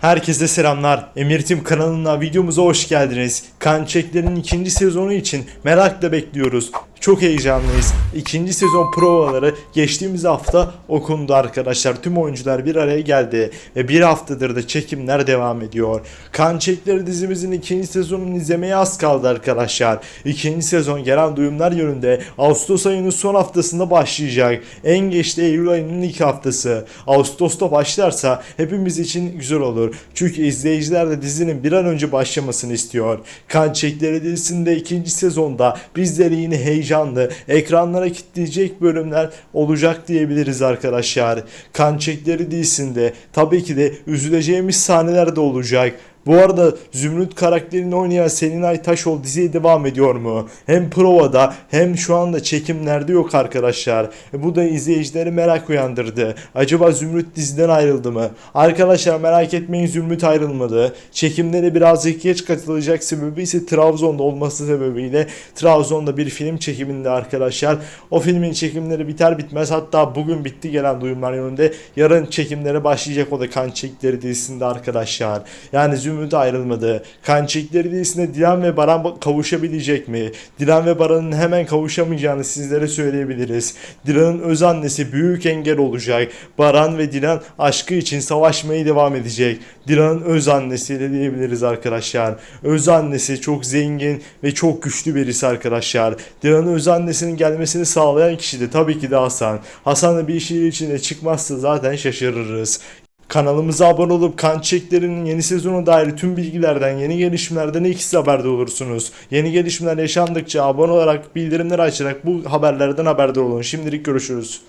Herkese selamlar. Emir Tim kanalına videomuza hoş geldiniz. Kan Çekler'in ikinci sezonu için merakla bekliyoruz. Çok heyecanlıyız. İkinci sezon provaları geçtiğimiz hafta okundu arkadaşlar. Tüm oyuncular bir araya geldi ve bir haftadır da çekimler devam ediyor. Kan Çekleri dizimizin ikinci sezonunu izlemeye az kaldı arkadaşlar. İkinci sezon gelen duyumlar yönünde Ağustos ayının son haftasında başlayacak. En geç de Eylül ayının ilk haftası. Ağustos'ta başlarsa hepimiz için güzel olur. Çünkü izleyiciler de dizinin bir an önce başlamasını istiyor. Kan Çekleri dizisinde ikinci sezonda bizleri yine heyecanlı, ekranlara kitleyecek bölümler olacak diyebiliriz arkadaşlar. Kan Çekleri dizisinde tabii ki de üzüleceğimiz sahneler de olacak. Bu arada Zümrüt karakterini oynayan Selinay Taşol diziye devam ediyor mu? Hem provada hem şu anda çekimlerde yok arkadaşlar. E, Bu da izleyicileri merak uyandırdı. Acaba Zümrüt diziden ayrıldı mı? Arkadaşlar merak etmeyin Zümrüt ayrılmadı. Çekimlere birazcık geç katılacak sebebi ise Trabzon'da olması sebebiyle Trabzon'da bir film çekiminde arkadaşlar. O filmin çekimleri biter bitmez hatta bugün bitti gelen duyumlar yönünde yarın çekimlere başlayacak o da Kan Çekleri dizisinde arkadaşlar. Yani Zümrüt ayrılmadı. Kan Çekleri dizisinde Dilan ve Baran kavuşabilecek mi? Dilan ve Baran'ın hemen kavuşamayacağını sizlere söyleyebiliriz. Dilan'ın öz annesi büyük engel olacak. Baran ve Dilan aşkı için savaşmaya devam edecek. Dilan'ın öz annesiyle diyebiliriz arkadaşlar. Öz annesi çok zengin ve çok güçlü birisi arkadaşlar. Dilan'ın öz annesinin gelmesini sağlayan kişi de tabii ki de Hasan. Hasan da bir işin içine çıkmazsa zaten şaşırırız. Kanalımıza abone olup kan çeklerinin yeni sezonu dair tüm bilgilerden, yeni gelişmelerden ilk siz haberdar olursunuz. Yeni gelişmeler yaşandıkça abone olarak bildirimleri açarak bu haberlerden haberdar olun. Şimdilik görüşürüz.